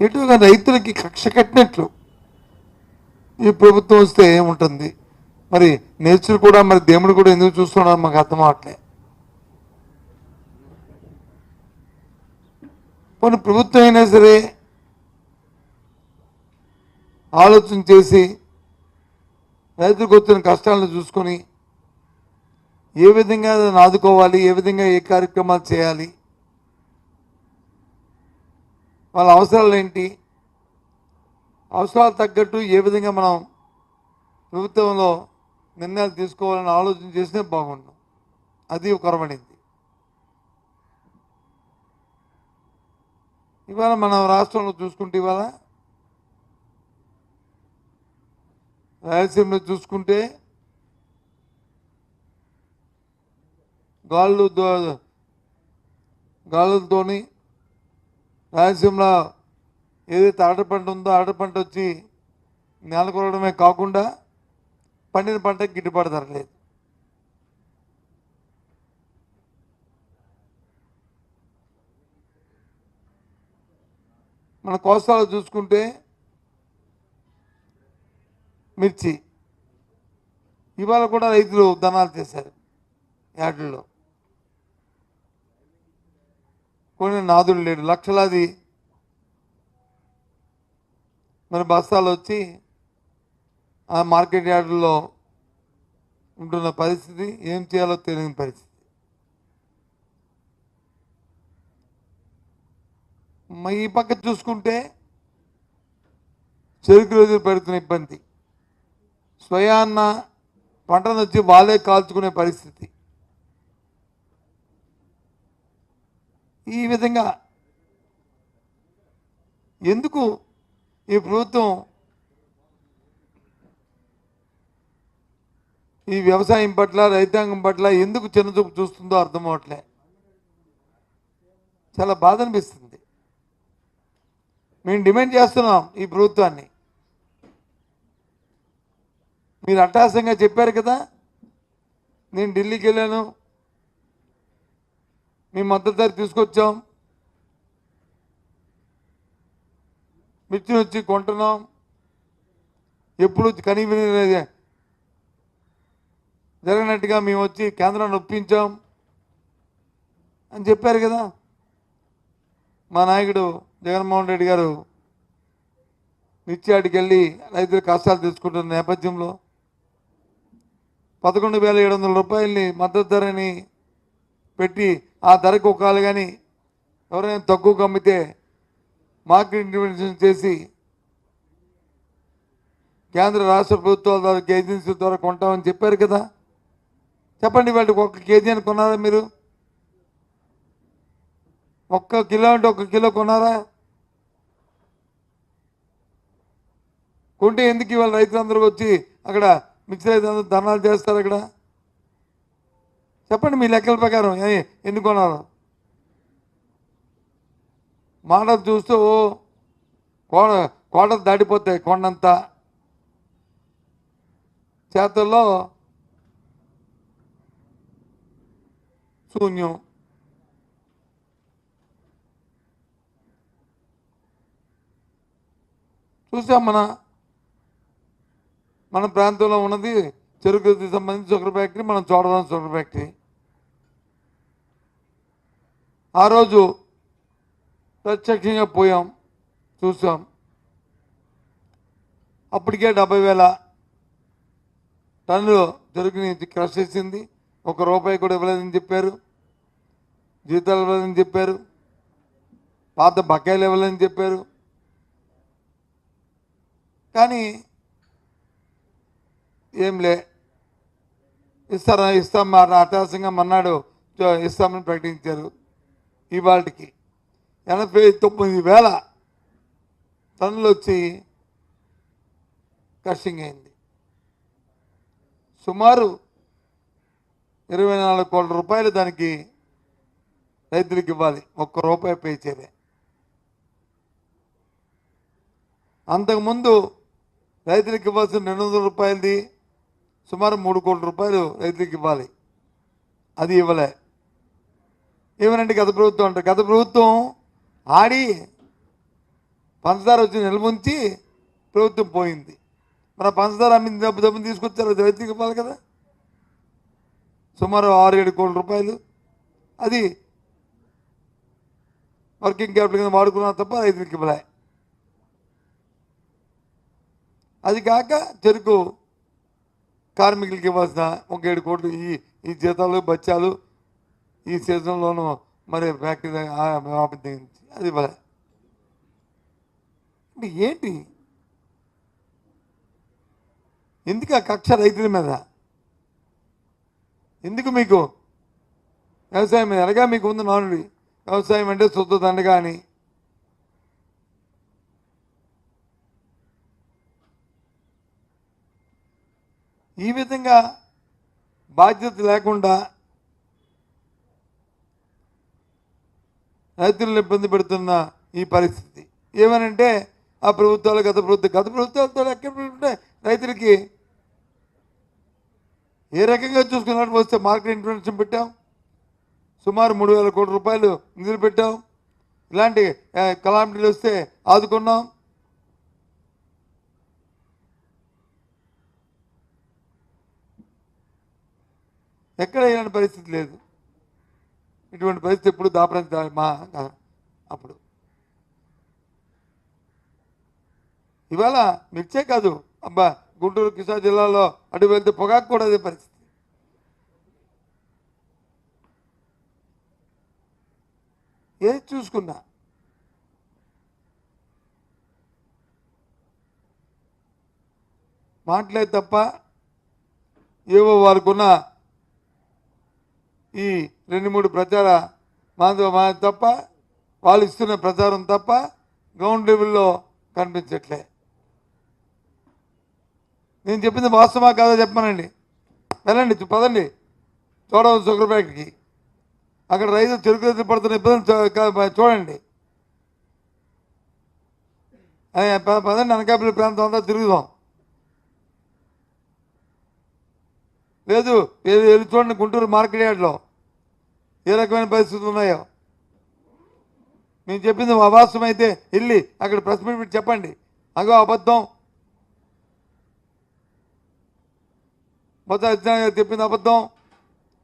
ఎటుగా రైతులకి కక్ష కట్టినట్లు. ఈ ప్రభుత్వం వస్తే ఏముంటుంది? మరి నేచర్ కూడా మరి దేవుడు కూడా ఎందుకు చూస్తున్నాడు మాకు అర్థం అవట్లే. కొన్ని ప్రభుత్వం అయినా సరే ఆలోచన చేసి రైతులకు వచ్చిన కష్టాలను చూసుకొని ఏ విధంగా దాన్ని ఆదుకోవాలి ఏ విధంగా ఏ కార్యక్రమాలు చేయాలి వాళ్ళ అవసరాలు ఏంటి అవసరాలు తగ్గట్టు ఏ విధంగా మనం ప్రభుత్వంలో నిర్ణయాలు తీసుకోవాలని ఆలోచన చేస్తే బాగుండు. అది కొరబడింది ఇవాళ మనం రాష్ట్రంలో చూసుకుంటే ఇవాళ రాయలసీమలో చూసుకుంటే గాళ్ళు గాళ్ళతోని రాయలసీమలో ఏదైతే ఆట పంట ఉందో ఆట పంట వచ్చి నెలకొరడమే కాకుండా పండిన పంటకి గిట్టుబాటు ధర లేదు. మన కోస్తాలో చూసుకుంటే మిర్చి. ఇవాళ కూడా రైతులు దనాలు చేశారు యార్డుల్లో. కొన్ని నాదులు లేడు లక్షలాది మరి బస్తాలు వచ్చి ఆ మార్కెట్ యార్డుల్లో ఉంటున్న పరిస్థితి ఏం చేయాలో తెలియని పరిస్థితి. మ- ఈ పక్క చూసుకుంటే చెరుకు రోజులు పెడుతున్న ఇబ్బంది. స్వయాన్న పంటను వచ్చి వాళ్ళే కాల్చుకునే పరిస్థితి. ఈ విధంగా ఎందుకు ఈ ప్రభుత్వం ఈ వ్యవసాయం పట్ల రైతాంగం పట్ల ఎందుకు చిన్నచూపు చూస్తుందో అర్థం అవట్లే చాలా బాధ అనిపిస్తుంది. మేము డిమాండ్ చేస్తున్నాం ఈ ప్రభుత్వాన్ని. మీరు అట్టాసంగా చెప్పారు కదా నేను ఢిల్లీకి వెళ్ళాను మీ మద్దతు ధర తీసుకొచ్చాం. మిర్చి వచ్చి కొంటున్నాం. ఎప్పుడు కనీవిని జరిగినట్టుగా మేము వచ్చి కేంద్రాన్ని ఒప్పించాం అని చెప్పారు కదా. మా నాయకుడు జగన్మోహన్ రెడ్డి గారు మిర్చియాడికి వెళ్ళి రైతుల కష్టాలు తీసుకుంటున్న నేపథ్యంలో పదకొండు వేల ఏడు వందల రూపాయలని మద్దతు ధరని పెట్టి ఆ ధరకు ఒకళ్ళు కానీ ఎవరైనా తక్కువ అమ్మితే మార్కెట్ ఇంటర్వెన్షన్ చేసి కేంద్ర రాష్ట్ర ప్రభుత్వాల ద్వారా ఏజెన్సీ ద్వారా కొంటామని చెప్పారు కదా. చెప్పండి వాటికి ఒక్క కేజీ అని కొన్నారా మీరు? ఒక్క కిలో అంటే ఒక్క కిలో కొన్నారా? కొంటే ఎందుకు ఇవాళ రైతులందరూ వచ్చి అక్కడ మిర్చి రైతులందరూ ధర్నాలు చేస్తారు అక్కడ? చెప్పండి మీ లెక్కల ప్రకారం ఏ- ఎన్ని కొన్నారు మాటలు చూస్తూ కోడ కోటలు దాటిపోతాయి కొండంతా. చేతుల్లో శూన్యం. చూసాం మన మన ప్రాంతంలో ఉన్నది చెరుకుకి సంబంధించి షుగర్ ఫ్యాక్టరీ మనం చూడదాం షుగర్ ఫ్యాక్టరీ ఆ రోజు ప్రత్యక్షంగా పోయాం చూసాం. అప్పటికే డెబ్బై వేల టన్నులు చెరుకుని క్రష్ చేసింది. ఒక రూపాయి కూడా ఇవ్వలేదని చెప్పారు. జీతాలు ఇవ్వలేదని చెప్పారు. పాత బకాయిలు ఇవ్వలేదని చెప్పారు. కానీ ఏం లే ఇస్తారా? ఇస్తాం మా అటాసంగా మన్నాడు ఇస్తామని ప్రకటించారు ఇవాళకి ఎనభై తొమ్మిది వేల టన్నులు వచ్చి కషింగ్ అయింది. సుమారు ఇరవై నాలుగు కోట్ల రూపాయలు దానికి రైతులకు ఇవ్వాలి. ఒక్క రూపాయి పే చేయలే. అంతకుముందు రైతులకు ఇవ్వాల్సిన రెండు వందల రూపాయలది సుమారు మూడు కోట్ల రూపాయలు రైతులకు ఇవ్వాలి. అది ఇవ్వలే. ఏమనంటే గత ప్రభుత్వం అంటారు? గత ప్రభుత్వం ఆడి పంచదార వచ్చి నిల్ముంచి ప్రభుత్వం పోయింది. మన పంచదార అమ్మింది డబ్బు డబ్బుని తీసుకొచ్చారు అది రైతుకి ఇవ్వాలి కదా. సుమారు ఆరు ఏడు కోట్ల రూపాయలు. అది వర్కింగ్ క్యాపిటల్ కింద వాడుకున్నా తప్ప రైతులకు ఇవ్వలే. అది కాక చెరుకు కార్మికులకి ఇవ్వాల్సిన ఒక ఏడు కోట్లు ఈ ఈ జీతాలు బత్యాలు ఈ సీజన్లోనూ మరి ఫ్యాక్టరీ అది ఇవ్వలే. అంటే ఏంటి? ఎందుకు ఆ కక్ష రైతుల మీద? ఎందుకు మీకు? వ్యవసాయం మీద ఎలాగా మీకు ఉంది నానుడి. వ్యవసాయం అంటే శుద్ధ దండగా అని ఈ విధంగా బాధ్యత లేకుండా రైతులను ఇబ్బంది పెడుతున్న ఈ పరిస్థితి. ఏమనంటే ఆ ప్రభుత్వాలు గత ప్రభుత్వం గత ప్రభుత్వాలతో ఎక్కడ ఉంటే రైతులకి ఏ రకంగా చూసుకున్నట్టు వస్తే మార్కెట్ ఇంటర్వెన్షన్ పెట్టాం. సుమారు మూడు వేల కోట్ల రూపాయలు నిధులు పెట్టాం. ఇలాంటి కలామిటీలు వస్తే ఆదుకున్నాం. ఎక్కడ ఇలాంటి పరిస్థితి లేదు. ఇటువంటి పరిస్థితి ఎప్పుడు దాపరం మా అప్పుడు. ఇవాళ మిర్చే కాదు. అబ్బా గుంటూరు కృష్ణా జిల్లాలో అటు వెళ్తే పొగాకు కూడా అదే పరిస్థితి. ఏది చూసుకున్నా? మాట్లాడే తప్ప ఏవో వారికున్న ఈ రెండు మూడు ప్రచార మాధవ తప్ప వాళ్ళు ఇస్తున్న ప్రచారం తప్ప గ్రౌండ్ లెవెల్లో కనిపించట్లే. నేను చెప్పింది వాస్తవా కాదా చెప్పానండి. వెళ్ళండి పదండి. చూడవచ్చు షుగర్ అక్కడ రైతులు చెరుకు రైతులు పడుతున్న ఇబ్బంది చూడండి. పదండి అనకాపల్లి ప్రాంతం అంతా తిరుగుదాం. లేదు వెళ్ళి చూడండి గుంటూరు మార్కెట్ యార్డ్లో. ఏ రకమైన పరిస్థితులు ఉన్నాయో? మేము చెప్పింది అవాస్తవం అయితే వెళ్ళి అక్కడ ప్రెస్ మీట్ చెప్పండి. అగో అబద్ధం. మొత్తం అధ్యయనం చెప్పింది అబద్ధం.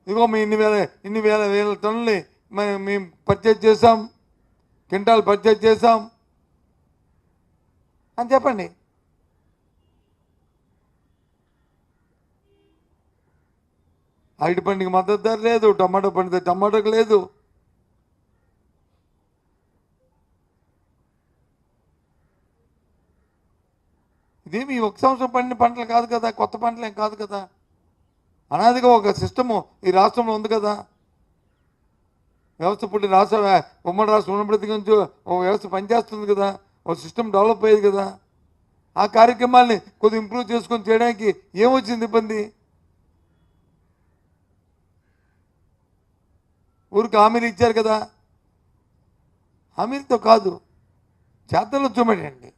ఇదిగో మీ ఇన్ని వేల ఇన్ని వేల వేల టన్నుల్ని మేము మేము పర్చేజ్ చేసాం క్వింటాల్ పర్చేజ్ చేసాం అని చెప్పండి. అరటి పండుగ మద్దతు ధర లేదు టమాటో పండితే టమాటోకి లేదు. ఇదేమి ఒక సంవత్సరం పండిన పంటలు కాదు కదా కొత్త పంటలు ఏం కాదు కదా? అనాదిగా ఒక సిస్టము ఈ రాష్ట్రంలో ఉంది కదా? వ్యవస్థ పుట్టి రాష్ట్ర ఉమ్మడి రాష్ట్రం ఉన్నప్పటి నుంచి ఒక వ్యవస్థ పనిచేస్తుంది కదా? ఒక సిస్టమ్ డెవలప్ అయ్యేది కదా? ఆ కార్యక్రమాల్ని కొద్దిగా ఇంప్రూవ్ చేసుకొని చేయడానికి ఏమొచ్చింది ఇబ్బంది? ఊరికి హామీలు ఇచ్చారు కదా. హామీలతో కాదు చేతల్లో చూపెట్టండి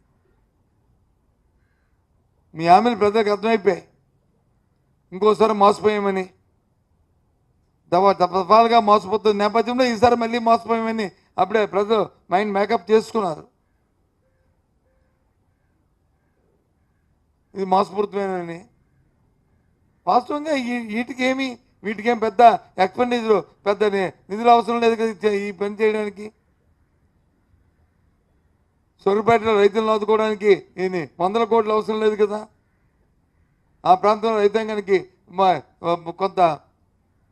మీ హామీలు ప్రజలకు అర్థమైపోయాయి. ఇంకోసారి మోసపోయామని దవ దఫాలుగా మోసపోతున్న నేపథ్యంలో ఈసారి మళ్ళీ మోసపోయామని అప్పుడే ప్రజలు మైండ్ మేకప్ చేసుకున్నారు. ఇది మోసపూరితమేనని. వాస్తవంగా వీటికి ఏమి వీటికి ఏం పెద్ద ఎక్స్పెండిచర్ పెద్ద నిధులు అవసరం లేదు కదా ఈ పని చేయడానికి. సొరపేటలో రైతులను ఆదుకోవడానికి ఈయన వందల కోట్లు అవసరం లేదు కదా. ఆ ప్రాంతంలో రైతాంగానికి కొంత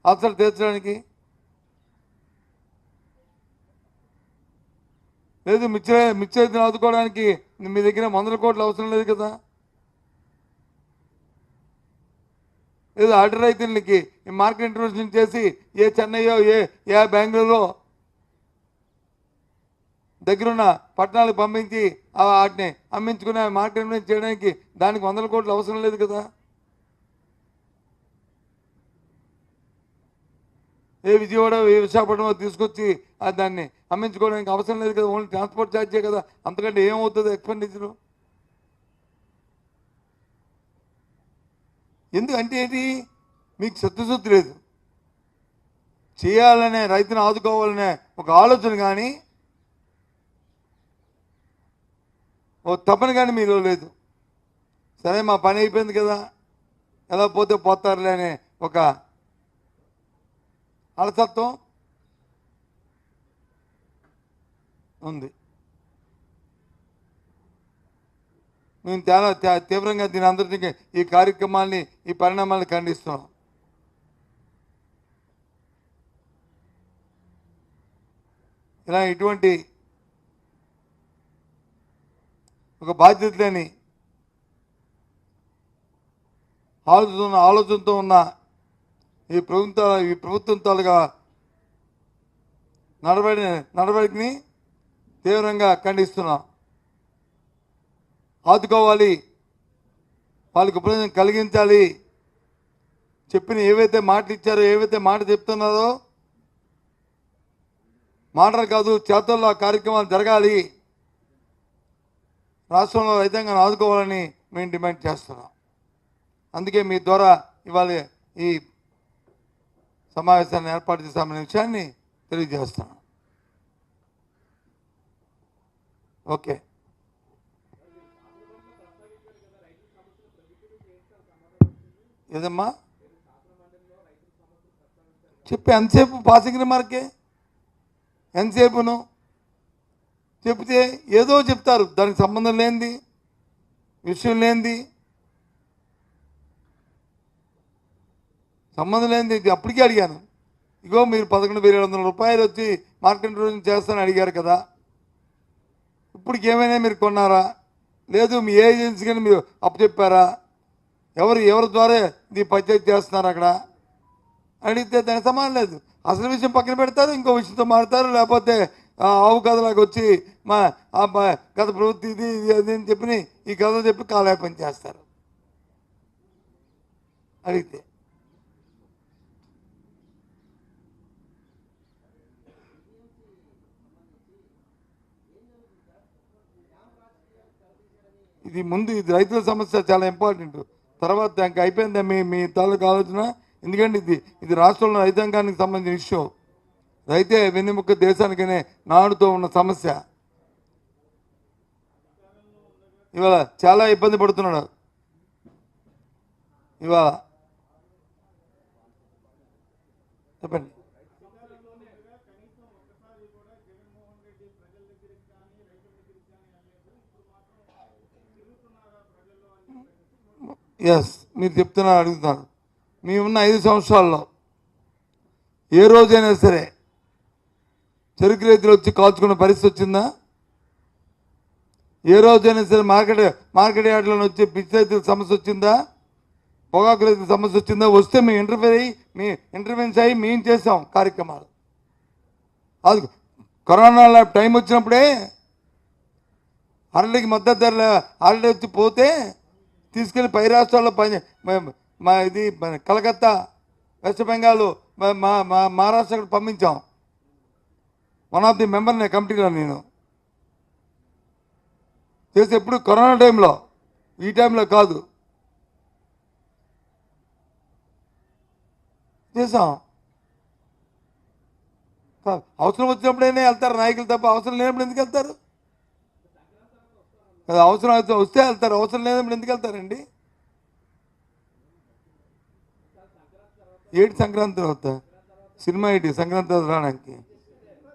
అవసరం తీర్చడానికి. లేదు మిర్చి మిర్చి రైతులను ఆదుకోవడానికి మీ దగ్గర వందల కోట్లు అవసరం లేదు కదా. లేదు అటు రైతులకి మార్కెట్ ఇంట్రొడక్షన్ చేసి ఏ చెన్నైయో ఏ ఏ బెంగళూరులో దగ్గరున్న పట్టణాలకు పంపించి ఆ వాటిని అమ్మించుకుని మార్కెట్ ఇంట్రొడక్షన్ చేయడానికి దానికి వందల కోట్లు అవసరం లేదు కదా. ఏ విజయవాడ ఏ విశాఖపట్నం తీసుకొచ్చి దాన్ని అమ్మించుకోవడానికి అవసరం లేదు కదా. ఓన్లీ ట్రాన్స్పోర్ట్ ఛార్జే కదా. అంతకంటే ఏమవుతుంది ఎక్స్పెండిచరు? ఎందుకంటే ఏంటి? మీకు చిత్తశుద్ధి లేదు. చేయాలనే రైతును ఆదుకోవాలనే ఒక ఆలోచన కానీ ఓ తపన కానీ మీలో లేదు. సరే మా పని అయిపోయింది కదా. ఎలా పోతే పోతారులే అనే ఒక అలసత్వం ఉంది. మేము చాలా తీవ్రంగా దీని అందరికీ ఈ కార్యక్రమాల్ని ఈ పరిణామాలను ఖండిస్తున్నాం. ఇలా ఇటువంటి ఒక బాధ్యత లేని ఆలోచన ఆలోచనతో ఉన్న ఈ ప్రభుత్వ ఈ ప్రభుత్వం తాలుగా నడవడి నడవడికని తీవ్రంగా ఖండిస్తున్నాం. ఆదుకోవాలి వాళ్ళకి ఉపయోగం కలిగించాలి చెప్పిన ఏవైతే మాటలు ఇచ్చారో ఏవైతే మాట చెప్తున్నారో మాటలు కాదు చేతల్లో కార్యక్రమాలు జరగాలి. రాష్ట్రంలో రైతాంగాన్ని ఆదుకోవాలని మేము డిమాండ్ చేస్తున్నాం. అందుకే మీ ద్వారా ఇవాళ ఈ సమావేశాన్ని ఏర్పాటు చేశామనే విషయాన్ని తెలియజేస్తున్నాను ఓకే. ఏదమ్మా? చెప్పి ఎంతసేపు పాసింగ్ రిమార్కే ఎంతసేపును చెప్తే ఏదో చెప్తారు. దానికి సంబంధం లేనిది విషయం లేనిది. సంబంధం లేనిది అప్పటికే అడిగాను. ఇగో మీరు పదకొండు వేల ఏడు వందల రూపాయలు వచ్చి మార్కెట్ రోజు చేస్తానని అడిగారు కదా. ఇప్పటికి ఏమైనా మీరు కొన్నారా? లేదు మీ ఏజెన్సీ కానీ మీరు అప్పచెప్పారా? ఎవరు ఎవరి ద్వారా ఇది పంచాయతీ చేస్తున్నారు అక్కడ? అడిగితే దానికి సమానం లేదు. అసలు విషయం పక్కన పెడతారు ఇంకో విషయంతో మారుతారు లేకపోతే ఆవు కథలాగా వచ్చి మా ఆ బ- గత ప్రవృత్తి ఇది ఇది అది అని చెప్పి ఈ కథ చెప్పి కాలయాపన చేస్తారు. అడిగితే. ఇది ముందు ఇది రైతుల సమస్య చాలా ఇంపార్టెంట్. తర్వాత ఇంకా అయిపోయిందా మీ మీ తాలూకు ఆలోచన? ఎందుకంటే ఇది ఇది రాష్ట్రంలో రైతాంగానికి సంబంధించిన ఇష్యూ. రైతే వెన్నెముక్క దేశానికనే నాడుతో ఉన్న సమస్య. ఇవాళ చాలా ఇబ్బంది పడుతున్నాడు. ఇవాళ చెప్పండి. ఎస్ మీరు చెప్తున్నారు అడుగుతాను మేమున్న ఐదు సంవత్సరాల్లో ఏ రోజైనా సరే చెరుకు రైతులు వచ్చి కాల్చుకున్న పరిస్థితి వచ్చిందా? ఏ రోజైనా సరే మార్కెట్ మార్కెట్ యార్డ్లో వచ్చి పిచ్చి రైతుల సమస్య వచ్చిందా? పొగాకు రైతుల సమస్య వచ్చిందా? వస్తే మేము ఇంటర్ఫీర్ అయ్యి మీ ఇంటర్ఫీన్స్ అయ్యి మేము చేసాం కార్యక్రమాలు. అది కరోనా టైం వచ్చినప్పుడే అరటికి మద్దతు ధరలు అరటి వచ్చి పోతే తీసుకెళ్ళి పై రాష్ట్రాల్లో పని మా ఇది కలకత్తా వెస్ట్ బెంగాల్ మా- మా మా మహారాష్ట్రకు పంపించాం. వన్ ఆఫ్ ది మెంబర్ కమిటీలో నేను. చేసి ఎప్పుడు కరోనా టైంలో ఈ టైంలో కాదు. చేసాం. అవసరం వచ్చినప్పుడైనా వెళ్తారు నాయకులు తప్ప అవసరం లేనప్పుడు ఎందుకు వెళ్తారు? అవసరం అయితే వస్తే వెళ్తారు అవసరం లేనప్పుడు ఎందుకు వెళ్తారండి? ఏడు సంక్రాంతి తర్వాత? సినిమా ఏంటి? సంక్రాంతి తర్వాత రావడానికి?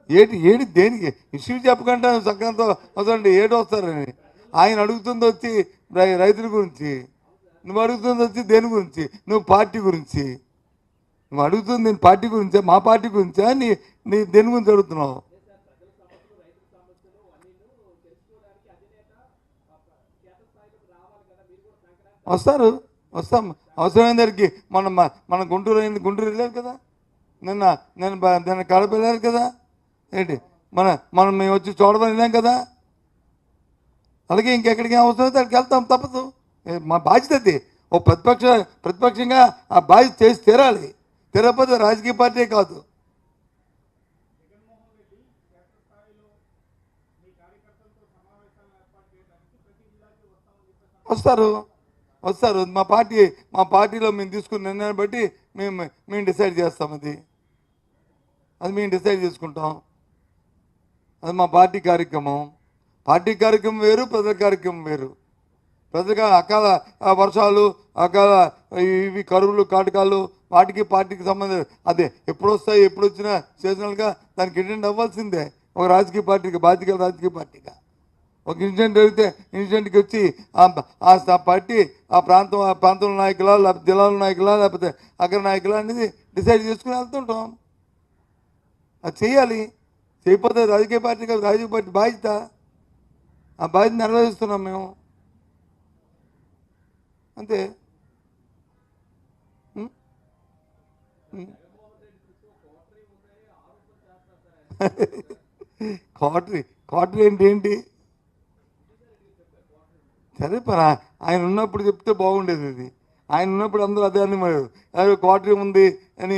ఏటి ఏడి దేనికి? ఇష్యూ చెప్పకుండా సంక్రాంతి వస్తారండి ఏడు వస్తారని? ఆయన అడుగుతుంది వచ్చి రై- రైతుల గురించి. నువ్వు అడుగుతుంది వచ్చి దేని గురించి? నువ్వు పార్టీ గురించి. నువ్వు అడుగుతుంది నేను పార్టీ గురించా? మా పార్టీ గురించా? నీ నీ దేని గురించి అడుగుతున్నావు? వస్తారు. వస్తాం. అవసరమైన దగ్గరికి మన మన గుంటూరు అయింది గుంటూరు వెళ్ళారు కదా? నిన్న నేను నిన్న కడప వెళ్ళారు కదా? ఏంటి? మన మనం మేము వచ్చి చూడమని వెళ్ళాం కదా? అలాగే ఇంకెక్కడికి అవసరం అయితే అక్కడికి వెళ్తాం తప్పదు. మా బాధ్యత అది. ఓ ప్రతిపక్ష ప్రతిపక్షంగా ఆ బాధ్యత చేసి తీరాలి. తీరకపోతే రాజకీయ పార్టీ కాదు. వస్తారు. వస్తారు. మా పార్టీ మా పార్టీలో మేము తీసుకున్న నిర్ణయాన్ని బట్టి మేము మేము డిసైడ్ చేస్తాం అది. అది మేము డిసైడ్ చేసుకుంటాం. అది మా పార్టీ కార్యక్రమం. పార్టీ కార్యక్రమం వేరు ప్రజల కార్యక్రమం వేరు. ప్రజలుగా అకాల వర్షాలు అకాల ఇవి కరువులు కాటకాలు వాటికి పార్టీకి సంబంధం అదే ఎప్పుడు వస్తాయి ఎప్పుడు వచ్చినా సీజనల్గా దానికి అటెండ్ అవ్వాల్సిందే. ఒక రాజకీయ పార్టీకి బాధ్యత రాజకీయ పార్టీగా. ఒక ఇన్సిడెంట్ జరిగితే ఇన్సిడెంట్కి వచ్చి ఆ- పార్టీ ఆ ప్రాంతం ఆ ప్రాంతంలో నాయకులా లేకపోతే జిల్లాల నాయకులా లేకపోతే అగ్ర నాయకులా అనేది డిసైడ్ చేసుకుని వెళ్తుంటాం. అది చేయాలి చేయకపోతే రాజకీయ పార్టీ కాదు రాజకీయ పార్టీ బాధ్యత. ఆ బాధ్యత నిర్వహిస్తున్నాం మేము. అంతే. ఉం? ఉం. క్వార్టరీ క్వార్టరీ ఏంటి ఏంటి? సరే పరా ఆయన ఉన్నప్పుడు చెప్తే బాగుండేది ఇది. ఆయన ఉన్నప్పుడు అందరూ అదే అనేవారు. అదే క్వార్టరీ ఉంది అని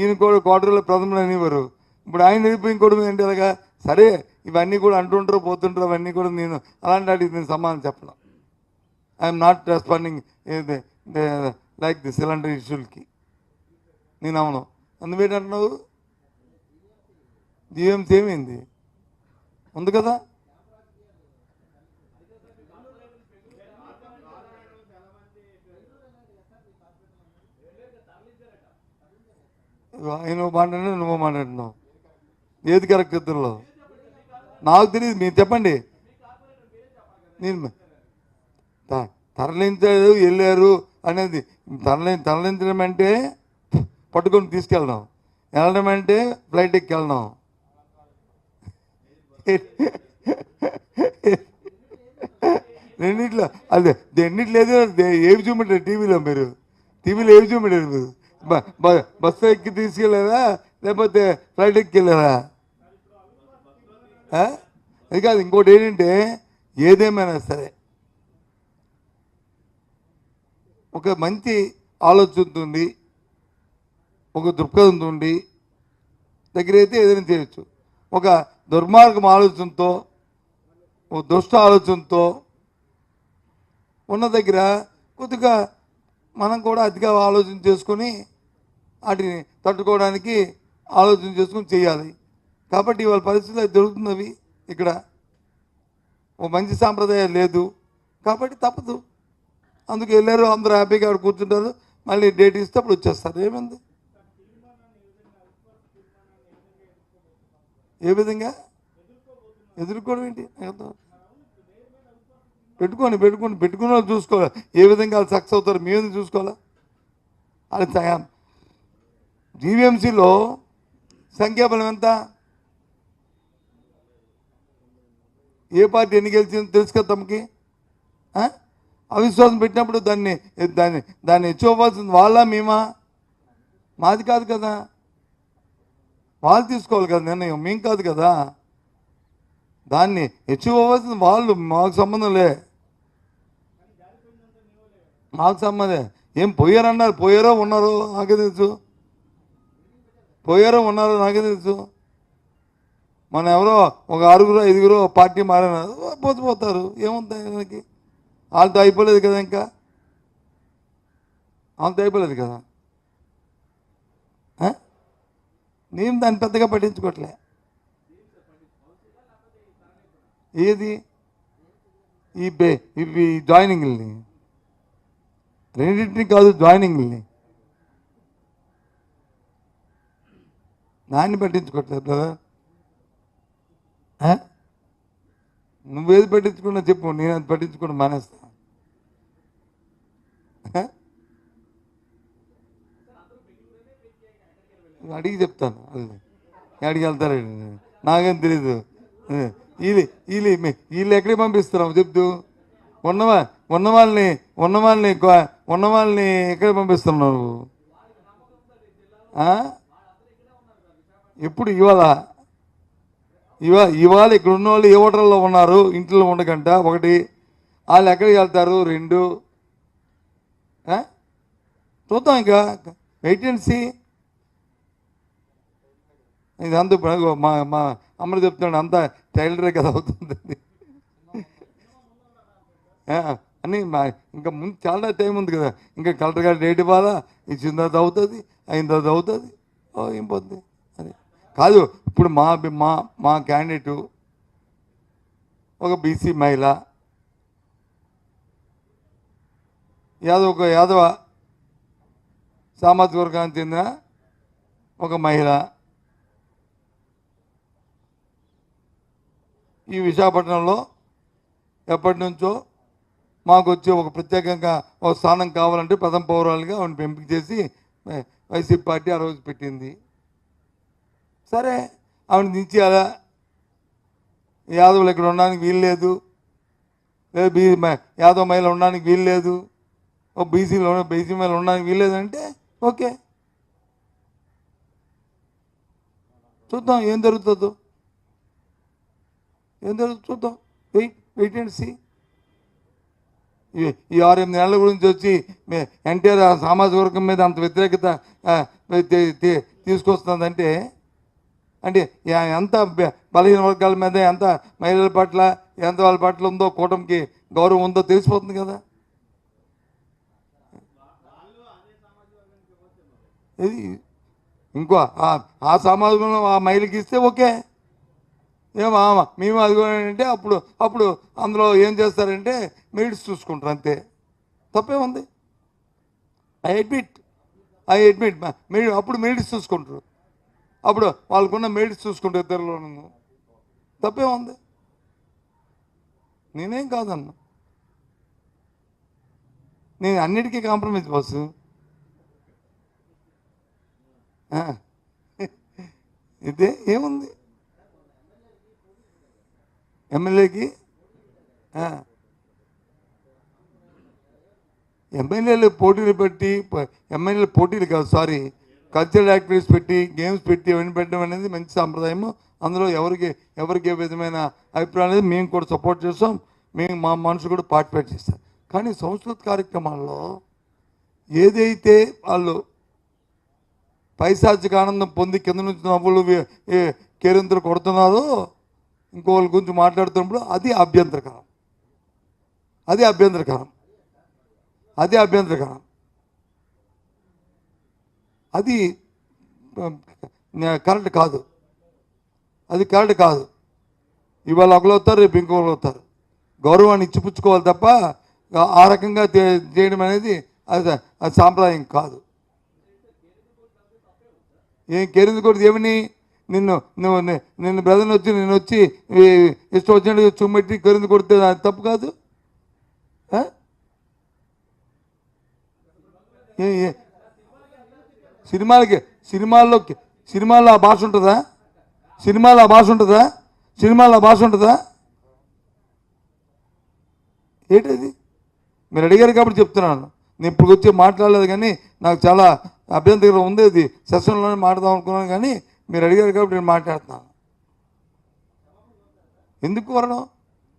ఈయన కూడా క్వార్టర్లో ప్రథములు అనేవారు. ఇప్పుడు ఆయన వెళ్ళిపోయి ఇంకోటి ఏంటి అలాగా? సరే ఇవన్నీ కూడా అంటుంటారు పోతుంటారు అవన్నీ కూడా నేను అలాంటి వాటికి నేను సమాధానం చెప్పను. I'm not responding like the cylinder ఇష్యూలకి. నేను అవును అందుకేంటంటున్నావు జీఎంసీ ఏమైంది ఉంది కదా? ఆయన మాట్లాడినా నువ్వు మాట్లాడినావు ఏది కరెక్ట్ ఇద్దరులో నాకు తెలియదు మీరు చెప్పండి. నేను త- తరలించారు వెళ్ళారు అనేది తరలి తరలించడం అంటే పట్టుకొని తీసుకెళ్ళడం. వెళ్ళడం అంటే ఫ్లైట్ ఎక్కి వెళ్ళడం రెండిట్లో అదే రెండిట్లో ఏదో ఏవి చూపెట్టారు టీవీలో మీరు? టీవీలో ఏవి చూపెట్టారు మీరు? బస్సు ఎక్కి తీసుకెళ్ళారా లేకపోతే ఫ్లైట్ ఎక్కి వెళ్ళారా అది కాదు ఇంకోటి ఏంటంటే ఏదేమైనా సరే ఒక మంచి ఆలోచనతో ఉంది ఒక దృక్పథంతో ఉండి దగ్గర అయితే ఏదైనా చేయొచ్చు. ఒక దుర్మార్గం ఆలోచనతో ఒక దుష్ట ఆలోచనతో ఉన్న దగ్గర కొద్దిగా మనం కూడా అతిగా ఆలోచన చేసుకొని వాటిని తట్టుకోవడానికి ఆలోచన చేసుకొని చేయాలి. కాబట్టి ఇవాళ పరిస్థితులు అది జరుగుతున్నవి ఇక్కడ. ఓ మంచి సాంప్రదాయం లేదు. కాబట్టి తప్పదు. అందుకు వెళ్ళారు అందరూ హ్యాపీగా అక్కడ కూర్చుంటారు. మళ్ళీ డేట్ ఇస్తే అప్పుడు వచ్చేస్తారు. ఏమైంది? ఏ విధంగా? ఎదుర్కోవడం ఏంటి? పెట్టుకొని పెట్టుకొని పెట్టుకున్న వాళ్ళు చూసుకోవాలి. ఏ విధంగా వాళ్ళు సక్సెస్ అవుతారు మేము చూసుకోవాలా? అది జీవీఎంసీలో సంఖ్యాబలం ఎంత? ఏ పార్టీ ఎన్ని గెలిచిందో తెలుసు కదా తమకి? అవిశ్వాసం పెట్టినప్పుడు దాన్ని దాన్ని దాన్ని హెచ్చుకోవాల్సింది వాళ్ళ మేమా? మాది కాదు కదా. వాళ్ళు తీసుకోవాలి కదా నిర్ణయం. మేం కాదు కదా. దాన్ని హెచ్చుకోవాల్సింది వాళ్ళు. మాకు సంబంధం లే. మాకు సంబంధం. ఏం పోయారన్నారు? పోయారో ఉన్నారో నాకే తెలుసు. పోయారో ఉన్నారో నాకే తెలుసు. మన ఎవరో ఒక ఆరుగురు ఐదుగురు పార్టీ మారినారు. పోతుపోతారు ఏముంది దానికి వాళ్ళతో అయిపోలేదు కదా ఇంకా? వాళ్ళతో అయిపోలేదు కదా? నేను దాన్ని పెద్దగా పట్టించుకోవట్లే ఏది? ఈ బే ఇవి జాయినింగ్ని రెండింటిని కాదు జాయినింగ్ని నాన్ని పట్టించుకోవట్లేదు బ్రదర్ నువ్వేది పట్టించుకున్నా చెప్పు నేను అది పట్టించుకోవడం మానేస్తా. అడిగి చెప్తాను అది. అడిగి వెళ్తారండి నాకేం తెలీదు. వీళ్ళు వీళ్ళు వీళ్ళు ఎక్కడికి పంపిస్తున్నావు చెప్తూ. ఉన్నవా? ఉన్న వాళ్ళని ఉన్న వాళ్ళని ఉన్న వాళ్ళని ఎక్కడ పంపిస్తున్నారు ఎప్పుడు ఇవాళ? ఇవా ఇవాళ ఇక్కడ ఉన్న వాళ్ళు ఏ హోటల్లో ఉన్నారు? ఇంట్లో ఉండకంట. ఒకటి వాళ్ళు ఎక్కడికి వెళ్తారు? రెండు చూద్దాం ఇంకా. Wait and see. మా మా అమ్మని చెప్తున్నాడు అంతా టైలరే కదా అవుతుంది. అని మా ఇంకా ముందు చాలా టైం ఉంది కదా. ఇంకా కలెక్టర్ గారు డేట్ ఇవ్వాలా? ఇచ్చిన తర్వాత అవుతుంది అయిన తర్వాత అవుతుంది ఏం పోతుంది అది కాదు ఇప్పుడు మా మా మా క్యాండిడేటు ఒక బీసీ మహిళ యాదవ్ ఒక యాదవ సామాజిక వర్గానికి చెందిన ఒక మహిళ. ఈ విశాఖపట్నంలో ఎప్పటి నుంచో మాకు వచ్చి ఒక ప్రత్యేకంగా ఒక స్థానం కావాలంటే ప్రథమ పౌరాలుగా ఆవిడ ఎంపిక చేసి వైసీపీ పార్టీ ఆ రోజు పెట్టింది. సరే ఆవిడ దించి అలా యాదవులు ఇక్కడ ఉండడానికి వీలు లేదు. లేదు బీ యాదవ మహిళ ఉండడానికి వీలు లేదు. ఓ బీసీలో బీసీ మహిళ ఉండడానికి వీలు లేదంటే ఓకే. చూద్దాం ఏం జరుగుతుందో. ఏం జరుగుతుందో. చూద్దాం వెయిట్ వెయిట్ అండ్ సీ. ఈ- ఆరు ఎనిమిది నెలల గురించి వచ్చి ఎన్టీఆర్ ఆ సామాజిక వర్గం మీద అంత వ్యతిరేకత తీసుకొస్తుందంటే అంటే ఎంత బలహీన వర్గాల మీద ఎంత మహిళల పట్ల ఎంత వాళ్ళ పట్ల ఉందో కూటమికి గౌరవం ఉందో తెలిసిపోతుంది కదా. ఇది ఇంకో ఆ- ఆ సామాజికంలో ఆ మహిళకి ఇస్తే ఓకే. ఏమా మేము అది కూడా అంటే అప్పుడు అప్పుడు అందులో ఏం చేస్తారంటే మెరిట్స్ చూసుకుంటారు అంతే. తప్పే ఉంది ఐ అడ్మిట్ ఐ అడ్మిట్ మెరి అప్పుడు మెడిస్ చూసుకుంటారు. అప్పుడు వాళ్ళకున్న మెరిట్స్ చూసుకుంటారు ఇద్దరులోనూ. తప్పే ఉంది నేనేం కాదన్నా. నేను అన్నిటికీ కాంప్రమైజ్ బస్సు ఇదే ఏముంది? ఎమ్మెల్యేకి? ఎమ్మెల్యేలు పోటీలు పెట్టి ఎమ్మెల్యేలు పోటీలు కాదు సారీ కల్చరల్ యాక్టివిటీస్ పెట్టి గేమ్స్ పెట్టి అవన్నీ పెట్టడం అనేది మంచి సాంప్రదాయము. అందులో ఎవరికి ఎవరికి ఏ విధమైన అభిప్రాయం అనేది మేము కూడా సపోర్ట్ చేస్తాం. మేము మా మనుషులు కూడా పార్టిసిపేట్ చేస్తాం కానీ సంస్కృత కార్యక్రమాల్లో ఏదైతే వాళ్ళు పైశాచిక ఆనందం పొంది కింద నుంచి నవ్వులు ఏ కేరింతలు కొడుతున్నారో ఇంకోళ్ళ గురించి మాట్లాడుతున్నప్పుడు అది అభ్యంతరకరం. అది అభ్యంతరకరం. అది అభ్యంతరకరం. అది కరెక్ట్ కాదు. అది కరెక్ట్ కాదు. ఇవాళ ఒకరు అవుతారు రేపు ఇంకొకరు అవుతారు గౌరవాన్ని ఇచ్చిపుచ్చుకోవాలి తప్ప ఆ రకంగా చేయడం అనేది అది అది సాంప్రదాయం కాదు. ఏం కెరింది కొడుకు ఏమని? నిన్ను నువ్వు నిన్ను బ్రదర్ని వచ్చి నేను వచ్చి ఇష్టం వచ్చినట్టు చుమ్మెట్టి కరింది కొడితే అది తప్పు కాదు? ఏ- ఏ- సినిమాలకి సినిమాల్లో సినిమాల్లో ఆ భాష ఉంటుందా? సినిమాలో ఆ భాష ఉంటుందా? సినిమాలో ఆ భాష ఉంటుందా? ఏంటది? మీరు అడిగారు కాబట్టి చెప్తున్నాను. నేను ఇప్పుడు వచ్చి మాట్లాడలేదు కానీ నాకు చాలా అభ్యంతరం ఉంది అది. సెషన్లోనే మాట్లాడదాం అనుకున్నాను కానీ మీరు అడిగారు కాబట్టి నేను మాట్లాడుతున్నాను. ఎందుకు వరణం?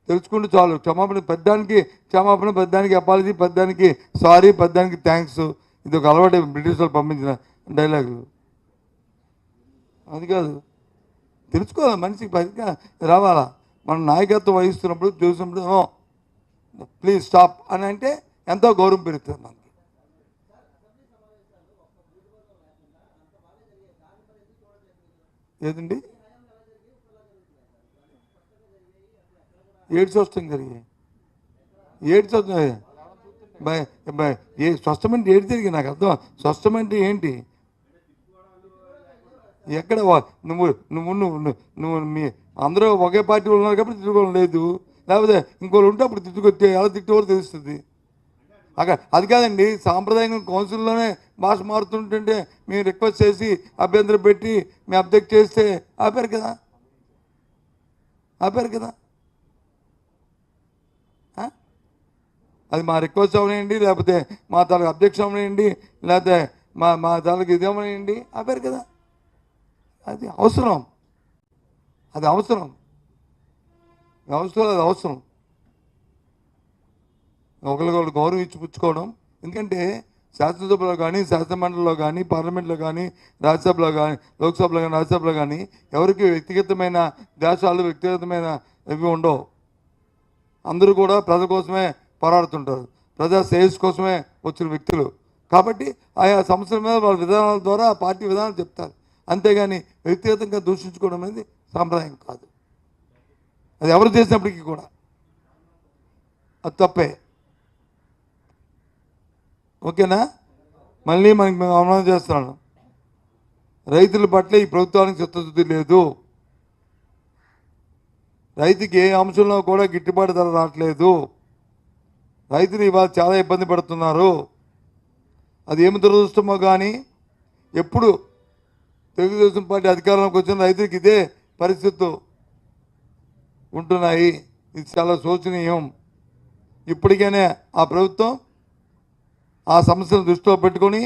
తెలుసుకుంటే చాలు. క్షమాపణ పెద్దానికి క్షమాపణ పెద్దానికి అపాలజీ పెద్దానికి సారీ పెద్దానికి థ్యాంక్స్. ఇది ఒక అలవాటు బ్రిటిష్ వాళ్ళు పంపించిన డైలాగులు. అది కాదు. తెలుసుకోవాలి. మనిషికి పదిగా రావాలా? మనం నాయకత్వం వహిస్తున్నప్పుడు చూసినప్పుడు ప్లీజ్ స్టాప్ అని అంటే ఎంతో గౌరవం పెరుగుతుంది మనకి ఏదండి? ఏడు స్వస్థం జరిగాయి ఏడు స్వస్థం ఏ స్వస్థం అంటే ఏడు తిరిగి నాకు అర్థం స్వస్థం అంటే ఏంటి? ఎక్కడ నువ్వు నువ్వు నువ్వు నువ్వు- నువ్వు మీ అందరూ ఒకే పార్టీ ఉన్నారు కాబట్టి తిట్టుకోవడం లేదు. లేకపోతే ఇంకోళ్ళు ఉంటే అప్పుడు తిట్టుకొచ్చే ఎలా తిట్టుకోవాలో తెలుస్తుంది. అక్కడ అది కాదండి సాంప్రదాయంగా కౌన్సిల్లోనే భాష మారుతుంటుంటే మేము రిక్వెస్ట్ చేసి అభ్యంతరం పెట్టి మేము అబ్జెక్ట్ చేస్తే ఆపారు కదా? ఆపారు కదా? అది మా రిక్వెస్ట్ అవనేయండి లేకపోతే మా తాలకు అబ్జెక్షన్ అవనేయండి లేకపోతే మా మా తాలకు ఇది అవనేయండి ఆపారు కదా? అది అవసరం. అది అవసరం. అవసరం అది అవసరం. ఒకరికొకరు గౌరవం ఇచ్చి పుచ్చుకోవడం ఎందుకంటే శాసనసభలో కానీ శాసనమండలిలో కానీ పార్లమెంట్లో కానీ రాజ్యసభలో కానీ లోక్సభలో కానీ రాజ్యసభలో కానీ ఎవరికి వ్యక్తిగతమైన దేశాలు వ్యక్తిగతమైన ఇవి ఉండవు. అందరూ కూడా ప్రజల కోసమే పోరాడుతుంటారు. ప్రజా శ్రేయస్ కోసమే వచ్చిన వ్యక్తులు. కాబట్టి ఆయా సంస్థల మీద వాళ్ళ విధానాల ద్వారా పార్టీ విధానాలు చెప్తారు. అంతేగాని వ్యక్తిగతంగా దూషించుకోవడం అనేది సాంప్రదాయం కాదు. అది ఎవరు చేసినప్పటికీ కూడా. అది తప్పే. ఓకేనా? మళ్ళీ మనకి మేము అవమానం చేస్తున్నాను. రైతుల పట్ల ఈ ప్రభుత్వానికి చిత్తశుద్ధి లేదు. రైతుకి ఏ అంశంలో కూడా గిట్టుబాటు ధర రావట్లేదు. రైతులు ఇవాళ చాలా ఇబ్బంది పడుతున్నారు. అది ఏమి దురదృష్టమో కానీ ఎప్పుడు తెలుగుదేశం పార్టీ అధికారంలోకి వచ్చిన రైతులకి ఇదే పరిస్థితులు ఉంటున్నాయి. ఇది చాలా శోచనీయం. ఇప్పటికైనా ఆ ప్రభుత్వం ఆ సమస్యను దృష్టిలో పెట్టుకొని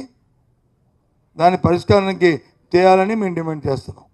దాని పరిష్కారానికి చేయాలని మేము డిమాండ్ చేస్తున్నాం.